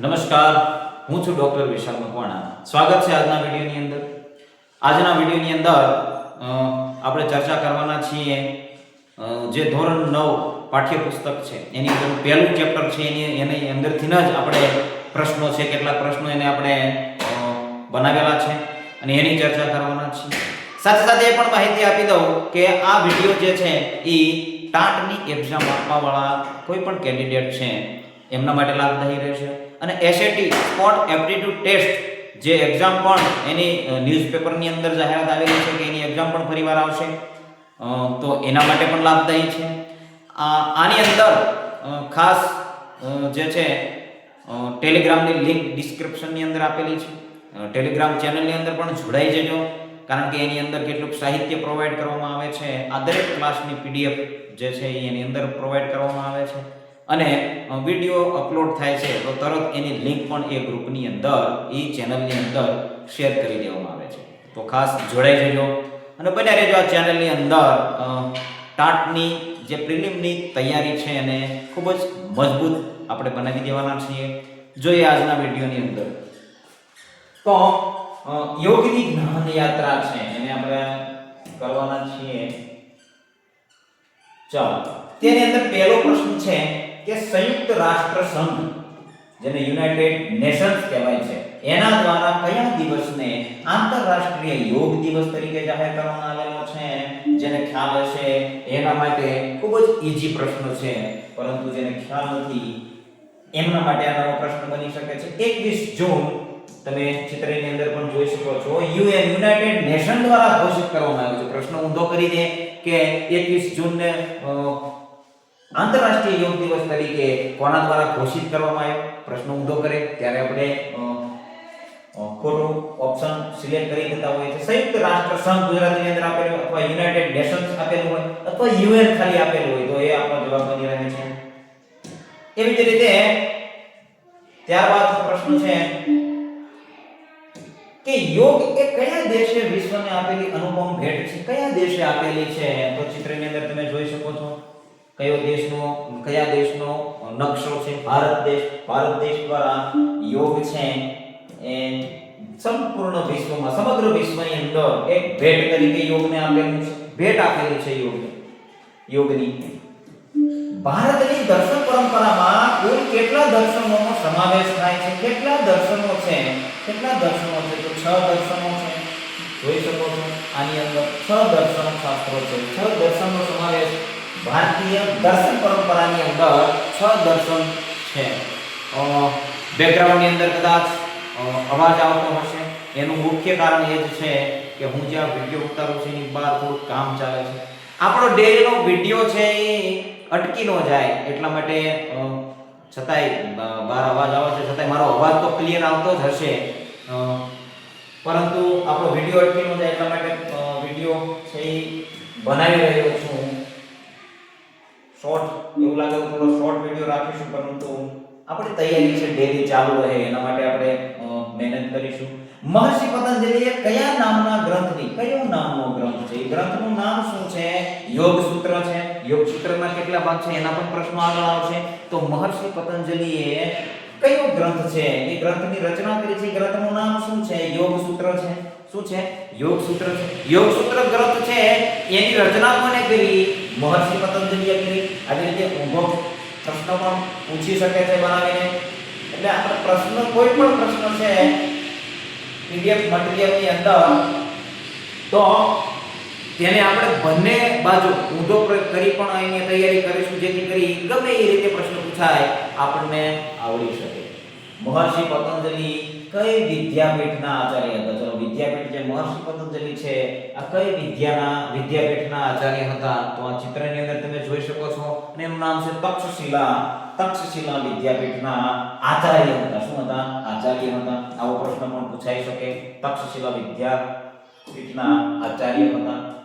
નમસ્કાર, હું છું ડોક્ટર વિશાલ મકવાણા. સ્વાગત છે આજના વિડીયોની અંદર. આજના વિડીયોની અંદર આપણે ચર્ચા કરવાના છીએ જે ધોરણ નવ પાઠ્યપુસ્તક છે. એની અંદર પહેલું ચેપ્ટર છે, એની એની અંદરથી જ આપણે પ્રશ્નો છે, કેટલાક પ્રશ્નો એને આપણે બનાવેલા છે. અને એની ચર્ચા કરવાના છીએ. સાથે સાથે એ પણ માહિતી આપી દઉં કે આ વીડિયો જે છે એ ટાટની એક્ઝામ આપવાવાળા કોઈ પણ કેન્ડિડેટ છે, એમના માટે લાભદાયી રહેશે. અને એસએટી સ્પોટ એપ્ટિટ્યુડ ટેસ્ટ જે એક્ઝામ પણ એની ન્યૂઝપેપરની અંદર જાહેરાત આવેલી છે કે એની એક્ઝામ પણ ફરીવાર આવશે. તો એના માટે પણ લાભદાયી છે. આની અંદર ખાસ જે છે ટેલિગ્રામની લિંક ડિસ્ક્રિપ્શનની અંદર આપેલી છે. ટેલિગ્રામ ચેનલની અંદર પણ જોડાઈ જજો, કારણ કે એની અંદર કેટલુંક સાહિત્ય પ્રોવાઈડ કરવામાં આવે છે. આ દરેક ક્લાસની પીડીએફ જે છે એની અંદર પ્રોવાઈડ કરવામાં આવે છે. અને વીડિયો અપલોડ થાય છે, તો તરત એની લિંક પણ એ ગ્રુપની અંદર, એ ચેનલની અંદર શેર કરી દેવામાં આવે છે. તો ખાસ જોડાઈ જજો. અને બન્યા રહેજો આ ચેનલની અંદર ટાટની જે પ્રિલિમની તૈયારી છે એને ખૂબ જ મજબૂત આપણે બનાવી દેવાના છીએ. જોઈએ આજના વિડીયોની અંદર. તો યોગની જ્ઞાન યાત્રા છે, એને આપણે કરવાના છીએ. ચાલો. તેની અંદર પહેલો પ્રશ્ન છે કે સંયુક્ત રાષ્ટ્ર સંઘ, જેને યુનાઇટેડ નેશન્સ કહેવાય છે, એના દ્વારા કયા દિવસને આંતરરાષ્ટ્રીય યોગ દિવસ તરીકે જાહેર કરવામાં આવેલો છે, જેને ખ્યાલ હશે? એના માટે ખૂબ જ ઈઝી પ્રશ્ન છે, પરંતુ જેને ખ્યાલ નથી, એમના માટે આ નવો પ્રશ્ન બની શકે છે. 21 જૂન, તમે ચિત્રની અંદર પણ જોઈ શકો છો, યુએન યુનાઇટેડ નેશન દ્વારા ઘોષિત કરવામાં આવ્યું છે. પ્રશ્ન ઊંધો કરી દે કે 21 જૂનને આંતરરાષ્ટ્રીય યોગ દિવસ તરીકે કોના દ્વારા ઘોષિત કરવામાં આવ્યો? પ્રશ્ન ઊંધો કરે, ત્યારે આપણે ખોટું ઓપ્શન સિલેક્ટ કરી દેતા હોય છે સંયુક્ત રાષ્ટ્ર સંઘ ગુજરાતીની અંદર આપેલું અથવા યુનાઇટેડ નેશન્સ આપેલું હોય અથવા યુએન ખાલી આપેલું હોય, તો એ આપણો જવાબ બની રહે છે. એવી જ રીતે ત્યારબાદ પ્રશ્ન છે કે યોગ એ કયા દેશે વિશ્વને આપેલી અનુપમ ભેટ છે? કયા દેશે આપેલી છે? તો ચિત્રની અંદર તમે જોઈ શકો છો. કયો દેશનો, કયા દેશનો નકશો છે? ભારત દેશ ભારત દેશ દ્વારા યોગ છે એ સંપૂર્ણ વિશ્વમાં, સમગ્ર વિશ્વની અંદર એક ભેટ તરીકે યોગને આપેલું છે. ભેટ આપેલી છે યોગને. યોગની. ભારતની દર્શન પરંપરામાં કુલ કેટલા દર્શનોનો સમાવેશ થાય છે? કેટલા દર્શનો છે? કેટલા દર્શનો છે? તો છ દર્શનો છે. જોઈ શકો છો, આની અંદર છ દર્શન શાસ્ત્રો છે. છ દર્શનનો સમાવેશ ભારતીય દર્શન પરંપરાની અંદર છ દર્શન છે. બેકગ્રાઉન્ડની અંદર કદાચ અવાજ આવતો હશે. એનું મુખ્ય કારણ એ જ છે કે હું જ્યાં વીડિયો ઉતારું છું, એની બહાર થોડું કામ ચાલે છે. આપણો ડેરીનો વીડિયો છે એ અટકી ન જાય, એટલા માટે છતાંય બહાર અવાજ આવે છે, છતાંય મારો અવાજ તો ક્લિયર આવતો જ હશે. પરંતુ આપણો વીડિયો અટકી ન જાય, એટલા માટે વીડિયો છે એ બનાવી રહ્યો છું. શોર્ટ એવું લાગે તો થોડો શોર્ટ વીડિયો રાખીશું, પરંતુ આપણી તૈયારી છે ડેલી ચાલુ રહે, એના માટે આપણે મહેનત કરીશું. મહર્ષિ પતંજલિએ કયા નામના ગ્રંથની, કયો નામનો ગ્રંથ છે? એ ગ્રંથનું નામ શું છે? યોગ સૂત્ર છે. યોગ સૂત્રના કેટલા ભાગ છે? એના પણ પ્રશ્નો આગળ આવશે. તો મહર્ષિ પતંજલિએ કયો ગ્રંથ છે? એ ગ્રંથની રચના કરી છે. ગ્રંથનું નામ શું છે? યોગ સૂત્ર છે. શું છે? યોગ સૂત્ર છે. યોગ સૂત્ર ગ્રંથ છે. એની રચના કોને કરી? મહર્ષિ પતંજલિ અગ્નિ આવી રીતે ઊભો પ્રશ્ન પણ પૂછી શકે છે બનાવીને. એટલે આપણે પ્રશ્ન, કોઈ પણ પ્રશ્ન છે પીડીએફ મટીરિયલની અંદર, તો તેને આપણે બંને બાજુ ઊંધો પ્રયોગ કરી પણ અહીંની તૈયારી કરીશું, જેથી કરી ગમે એ રીતે પ્રશ્ન પૂછાય આપણને આવડી શકે. મહર્ષિ પતંજલિ કઈ વિદ્યાપીઠના આચાર્ય હતા? ચલો, વિદ્યાપીઠ જે મહર્ષિ પતંજલિ છે, આ કઈ વિદ્યાના, વિદ્યાપીઠના આચાર્ય હતા? તો આ ચિત્રની અંદર તમે જોઈ શકો છો અને એનું નામ છે તક્ષશિલા. તક્ષશિલા વિદ્યાપીઠના આચાર્ય હતા. શું હતા? આચાર્ય હતા. આવો પ્રશ્ન પણ પૂછાઈ શકે. તક્ષશિલા વિદ્યાપીઠના આચાર્ય હતા.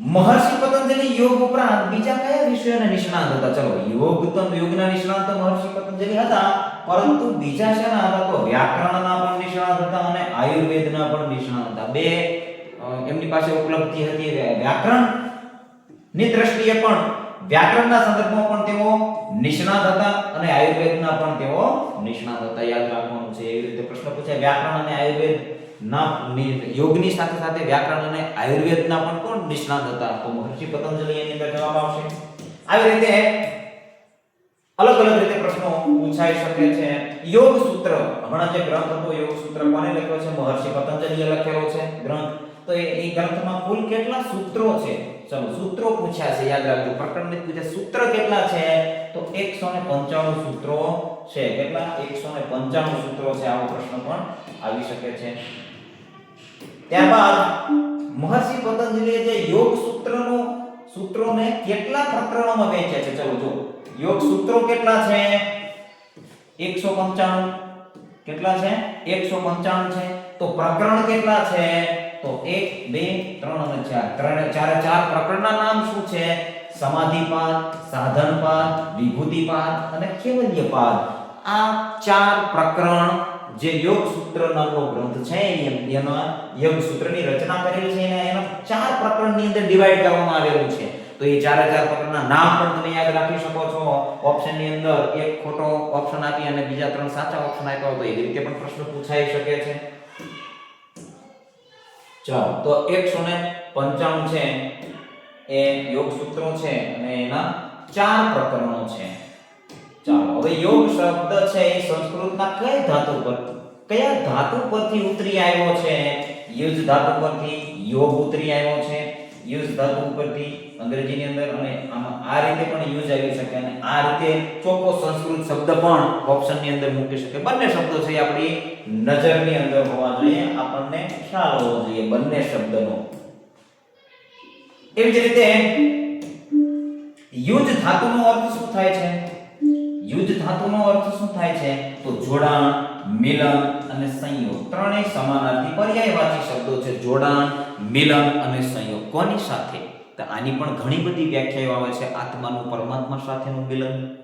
મહર્ષિ પતંજલિ યોગ ઉપરાંત બીજા કયા વિષયોના નિષ્ણાત હતા? ચલો, યોગ તો યોગના નિષ્ણાંત મહર્ષિ પતંજલિ હતા, પરંતુ બીજા શેના હતા? તો વ્યાકરણના પણ નિષ્ણાત હતા અને આયુર્વેદના પણ નિષ્ણાત હતા. બે એમની પાસે ઉપલબ્ધિ હતી વ્યાકરણ. ની દ્રષ્ટિએ પણ વ્યાકરણના સંદર્ભમાં પણ તેઓ નિષ્ણાત હતા અને આયુર્વેદના પણ તેઓ નિષ્ણાત હતા. યાદ રાખવાનું છે, એવી રીતે પ્રશ્ન પૂછાય. વ્યાકરણ અને આયુર્વેદ યોગની સાથે સાથે વ્યાકરણ અને આયુર્વેદના પણ કોણ નિષ્ણાત હતા? તો મહર્ષિ પતંજલિ એની અંદર જવાબ આવશે. આવી રીતે અલગ અલગ રીતે પ્રશ્નો પૂછાઈ શકે છે. યોગ સૂત્ર, હમણાં જે ગ્રંથ હતો, યોગ સૂત્ર કોને લખ્યો છે? મહર્ષિ પતંજલિએ લખેલો છે ગ્રંથ. તો એ એ ગ્રંથમાં કુલ કેટલા સૂત્રો છે? ચલો, સૂત્રો પૂછ્યા છે, યાદ રાખજો. પ્રકરણની પૂછે, સૂત્ર કેટલા છે? તો 195 સૂત્રો છે. કેટલા? 195 સૂત્રો છે. આવો પ્રશ્ન પણ આવી શકે છે. ત્યારબાદ મહર્ષિ પતંજલિએ જે યોગ સૂત્રનો, સૂત્રોને કેટલા પ્રકરણોમાં વહેંચ્યા છે? ચલો જો યોગ સૂત્રો કેટલા છે? 195 કેટલા છે? 195 છે. તો પ્રકરણ કેટલા છે? તો 1 2 3 અને 4 ત્રણે, ચારે, ચાર પ્રકરણના નામ શું છે? સમાધિપાદ, સાધનપાદ, વિભૂતિપાદ અને કેવલ્યપાદ આ ચાર પ્રકરણ જે યોગ સૂત્ર નામનો ગ્રંથ છે, એ- એના યોગ સૂત્રની રચના કરેલી છે એને ચાર પ્રકરણની અંદર ડિવાઈડ કરવામાં આવેલું છે. તો એ ચાર ચાર પ્રકરણના નામ પણ તમે યાદ રાખી શકો છો. ઓપ્શનની અંદર એક ખોટો ઓપ્શન આપી અને બીજા ત્રણ સાચા ઓપ્શન આપ્યા તો એવી રીતે પણ પ્રશ્ન પૂછાઈ શકે છે. ચાલો, તો 195 છે, એ યોગ સૂત્રો છે અને એના ચાર પ્રકરણો છે. ચાલો, હવે યોગ શબ્દ છે એ સંસ્કૃતના કઈ ધાતુ પર કયા ધાતુ પરથી ઉતરી આવ્યો છે? યુજ ધાતુ પરથી યોગ ઉતરી આવ્યો છે. યુઝ ધાતુ ઉપરથી અંગ્રેજીની અંદર અને આમાં આ રીતે પણ યુઝ આવી શકે અને આ રીતે ચોખ્ખો સંસ્કૃત શબ્દ પણ ઓપ્શનની અંદર મૂકી શકે. બંને શબ્દો છે આપણી નજરની અંદર હોવા જોઈએ. આપણને ખ્યાલ હોવો જોઈએ બંને શબ્દનો. એવી જ રીતે યુજ ધાતુનો અર્થ શું થાય છે? યુજ ધાતુનો અર્થ શું થાય છે? તો જોડાણ, મિલન અને સંયોગ. ત્રણેય સમાનાર્થી પર્યાયવાચી શબ્દો છે. જોડાણ, મિલન અને સંયોગ. કોની સાથે? તો આની પણ ઘણી બધી વ્યાખ્યાઓ આવે છે. આત્માનું, પરમાત્મા સાથેનું મિલન.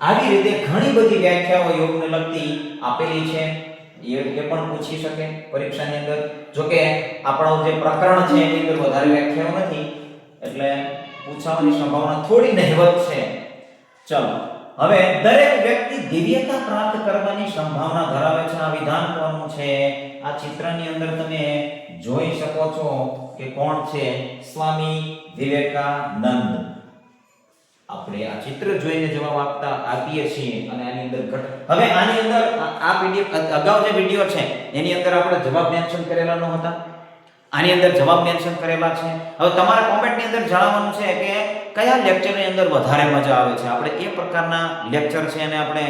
આવી રીતે ઘણી બધી વ્યાખ્યાઓ યોગને લગતી આપેલી છે. એ એ પણ પૂછી શકે પરીક્ષાની અંદર. જો કે આપણો જે પ્રકરણ છે એની અંદર વધારે વ્યાખ્યાઓ નથી. એટલે પૂછાવાની સંભાવના થોડી નહિવત છે. ચલો. હવે દરેક વ્યક્તિ દિવ્યતા પ્રાપ્ત કરવાની સંભાવના ધરાવે છે. આ વિધાન કોનું છે? આ ચિત્રની અંદર તમે જોઈ શકો છો કે કોણ છે? સ્વામી વિવેકાનંદ. આપણે આ ચિત્ર જોઈને જવાબ આપતા આપીએ છીએ અને આની અંદર હવે આની અંદર આ- પીડીએફ અગાઉ જે વિડિયો છે, એની અંદર આપણે જવાબ મેન્શન કરેલા ન હતા. આની અંદર જવાબ મેન્શન કરેલા છે. હવે તમારે કોમેન્ટની અંદર જણાવવાનું છે કે કયા લેક્ચરની અંદર વધારે મજા આવે છે? આપણે એ પ્રકારના લેક્ચર છે એને આપણે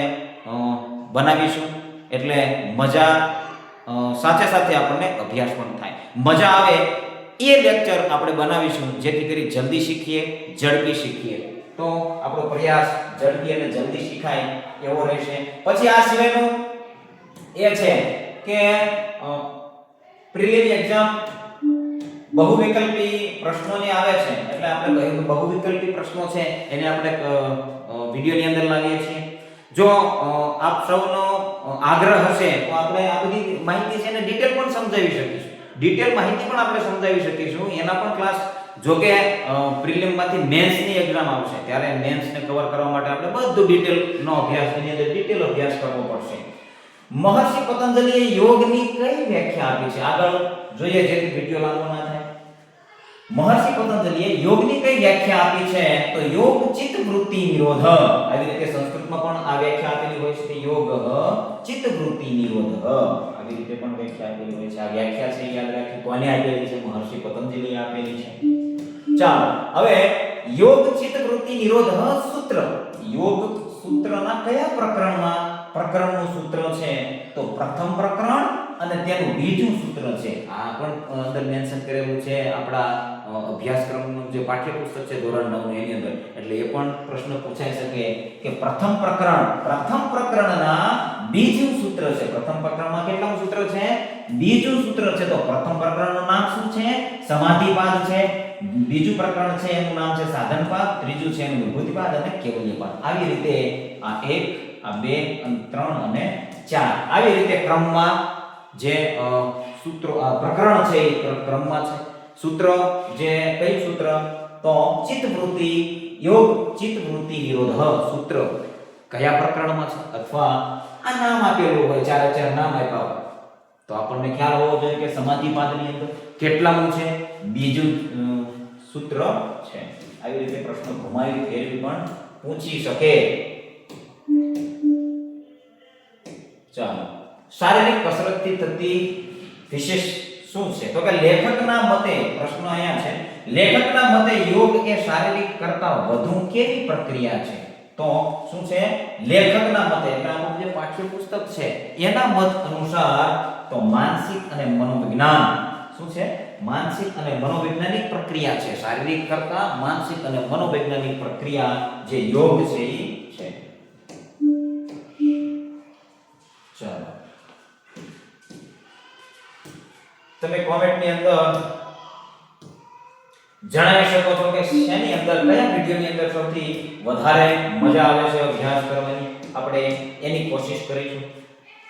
બનાવીશું. એટલે મજા સાથે સાથે આપણને અભ્યાસ પણ થાય. મજા આવે એ લેક્ચર આપણે બનાવીશું, જેથી કરી જલ્દી શીખીએ, ઝડપી શીખીએ. તો આપણો પ્રયાસ ઝડપી અને જલ્દી શીખાય એવો રહેશે. પછી આ સિવાયનું એ છે કે પ્રિલિમ એક્ઝામ બહુવિકલ્પી પ્રશ્નો જે આવે છે. એટલે આપણે કહ્યું કે બહુવિકલ્પી પ્રશ્નો છે, એને આપણે વિડીયોની અંદર લાવીએ છીએ. જો આપ સૌનો આગ્રહ હશે, તો આપણે આ બધી માહિતી છે એને ડિટેલ પણ સમજાવી શકીશું. ડિટેલ માહિતી પણ આપણે સમજાવી શકીશું. એના પણ ક્લાસ જો કે પ્રિલિમમાંથી મેન્સની એક્ઝામ આવશે, ત્યારે મેન્સને કવર કરવા માટે આપણે બધું ડિટેલનો અભ્યાસ, એની અંદર ડિટેલ અભ્યાસ કરવો પડશે. મહર્ષિ પતંજલિએ યોગની કઈ વ્યાખ્યા આપી છે? આગળ જોઈએ, જેથી વિડિયો લાંબો ના થાય. મહર્ષિ પતંજલિએ યોગની કઈ વ્યાખ્યા આપી છે? તો યોગ ચિત્ત વૃત્તિ નિરોધ. આવી રીતે સંસ્કૃતમાં પણ આ વ્યાખ્યા આપેલી હોય છે યોગ ચિત્ત વૃત્તિ નિરોધ. આવી રીતે પણ વ્યાખ્યા આપેલી હોય છે. આ વ્યાખ્યા છે, યાદ રાખી કોને આપેલી છે? મહર્ષિ પતંજલિએ આપેલી છે. ચાલો, હવે યોગ ચિત્ત વૃત્તિ નિરોધ સૂત્ર. યોગ સૂત્રના કયા પ્રકરણમાં પ્રકરણનું સૂત્ર છે? તો પ્રથમ પ્રકરણ અને તેનું બીજું સૂત્ર છે. આ પણ અંદર મેન્શન કરેલું છે આપણા અભ્યાસક્રમનું જે પાઠ્યપુસ્તક છે ધોરણ 9 એની અંદર. એટલે એ પણ પ્રશ્ન પૂછાઈ શકે કે પ્રથમ પ્રકરણ, પ્રથમ પ્રકરણના બીજું સૂત્ર છે. પ્રથમ પ્રકરણમાં કેટલામું સૂત્ર છે? બીજું સૂત્ર છે. તો પ્રથમ પ્રકરણનું નામ શું છે? સમાધિપાદ છે. બીજું પ્રકરણ છે એનું નામ છે સાધનપાદ. ત્રીજું છે એનું વિભૂતિપાદ અને કેવલ્યપાદ. આવી રીતે આ એક, આ બે, અને ત્રણ અને ચાર. આવી રીતે ક્રમમાં જે સૂત્રો પ્રકરણ છે એ ક્રમમાં છે. સૂત્ર જે કયું સૂત્ર? તો ચિત્તવૃત્તિ યોગ ચિત્તવૃત્તિ નિરોધ સૂત્ર. કયા પ્રકરણમાં છે? અથવા આ નામ આપેલું હોય, ચાર ચાર નામ આપ્યા હોય. તો આપણને ખ્યાલ હોવો જોઈએ કે સમાધિ સમાધિપાદની અંદર કેટલામું છે? બીજું સૂત્ર છે. આવી રીતે પ્રશ્ન ઘુમાવી ફેરવી પણ પૂછી શકે. ચાલો. શારીરિક કસરતથી થતી વિશેષ શું છે? તો કે લેખકના મતે પ્રશ્ન અહીંયા છે, લેખકના મતે યોગ એ શારીરિક કરતાં વધુ કેવી પ્રક્રિયા છે? તો શું છે? લેખકના મતે, એટલે અમુક જે પાઠ્યપુસ્તક છે, એના મત અનુસાર તો માનસિક અને મનોવિજ્ઞાન. શું છે? માનસિક અને મનોવૈજ્ઞાનિક પ્રક્રિયા છે. શારીરિક કરતાં માનસિક અને મનોવૈજ્ઞાનિક પ્રક્રિયા જે યોગ છે એ તમે કોમેન્ટની અંદર જણાવી શકો છો કે શેની અંદર, કયા વિડીયોની અંદર સૌથી વધારે મજા આવે છે અભ્યાસ કરવાની? આપણે એની કોશિશ કરીશું.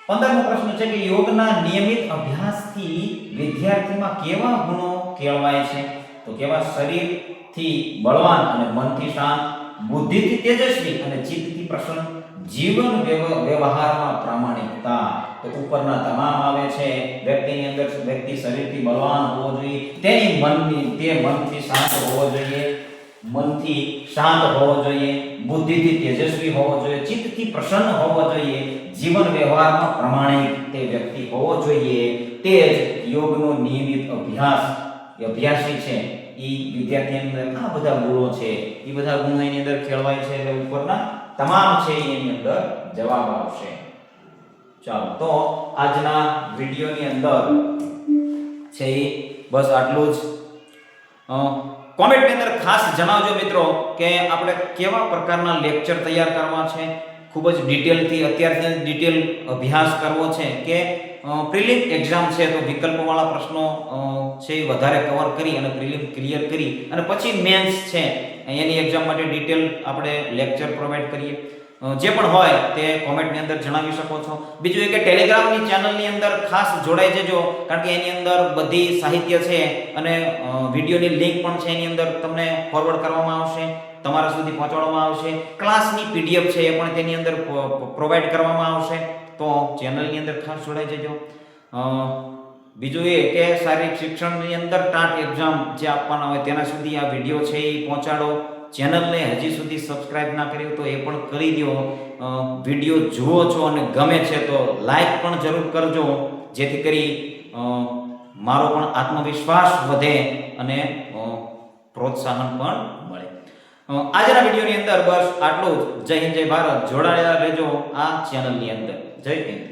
પંદરમો પ્રશ્ન છે કે યોગના નિયમિત અભ્યાસથી વિદ્યાર્થીમાં કેવા ગુણો કેળવાય છે? તો કેવા શરીરથી બળવાન અને મનથી શાંત, બુદ્ધિથી તેજસ્વી અને ચિત્તથી પ્રસન્ન, જીવન વ્યવ- વ્યવહારમાં પ્રામાણિકતા તો ઉપરના તમામ આવે છે. વ્યક્તિની અંદર વ્યક્તિ શરીરથી બળવાન હોવો જોઈએ. તેની મનની, તે મનથી શાંત હોવો જોઈએ. મનથી શાંત હોવો જોઈએ. બુદ્ધિથી તેજસ્વી હોવો જોઈએ. ચિત્તથી પ્રસન્ન હોવો જોઈએ. જીવન વ્યવહારમાં પ્રમાણિક તે વ્યક્તિ હોવો જોઈએ. તે જ યોગનો નિયમિત અભ્યાસ અભ્યાસી છે. એ વિદ્યાર્થીની અંદર આ બધા ગુણો છે. એ બધા ગુણો એની અંદર ખેડવાય છે એટલે ઉપરના તમામ છે એની અંદર જવાબ આવશે. ચાલો, તો આજના વિડીયોની અંદર છે એ બસ આટલું જ. કોમેન્ટની અંદર ખાસ જણાવજો મિત્રો કે આપણે કેવા પ્રકારના લેક્ચર તૈયાર કરવા છે, ખૂબ જ ડિટેલથી, અત્યારથી ડિટેલ અભ્યાસ કરવો છે કે પ્રિલિમ એક્ઝામ છે તો વિકલ્પવાળા પ્રશ્નો છે એ વધારે કવર કરી અને પ્રિલિમ ક્લિયર કરી અને પછી મેન્સ છે, એની એક્ઝામ માટે ડિટેલ આપણે લેક્ચર પ્રોવાઈડ કરીએ. જે પણ હોય તે કોમેન્ટની અંદર જણાવી શકો છો. બીજું એ કે ટેલિગ્રામની ચેનલની અંદર ખાસ જોડાઈ જજો, કારણ કે એની અંદર બધી સાહિત્ય છે અને વિડીયોની લિંક પણ છે એની અંદર તમને ફોરવર્ડ કરવામાં આવશે, તમારા સુધી પહોંચાડવામાં આવશે. ક્લાસની પીડીએફ છે એ પણ તેની અંદર પ્રોવાઈડ કરવામાં આવશે. તો ચેનલની અંદર ખાસ જોડાઈ જજો. બીજું એ કે શારીરિક શિક્ષણની અંદર ટાટ એક્ઝામ જે આપવાના હોય તેના સુધી આ વીડિયો છે એ પહોંચાડો. ચેનલને હજી સુધી સબસ્ક્રાઇબ ના કરી તો એ પણ કરી દો. વીડિયો જુઓ છો અને ગમે છે તો લાઈક પણ જરૂર કરજો, જેથી કરી મારો પણ આત્મવિશ્વાસ વધે અને પ્રોત્સાહન પણ મળે. આજના વિડીયોની અંદર બસ આટલું જ. જય હિન્દ, જય ભારત. જોડાયેલા રહેજો આ ચેનલની અંદર. જય હિન્દ.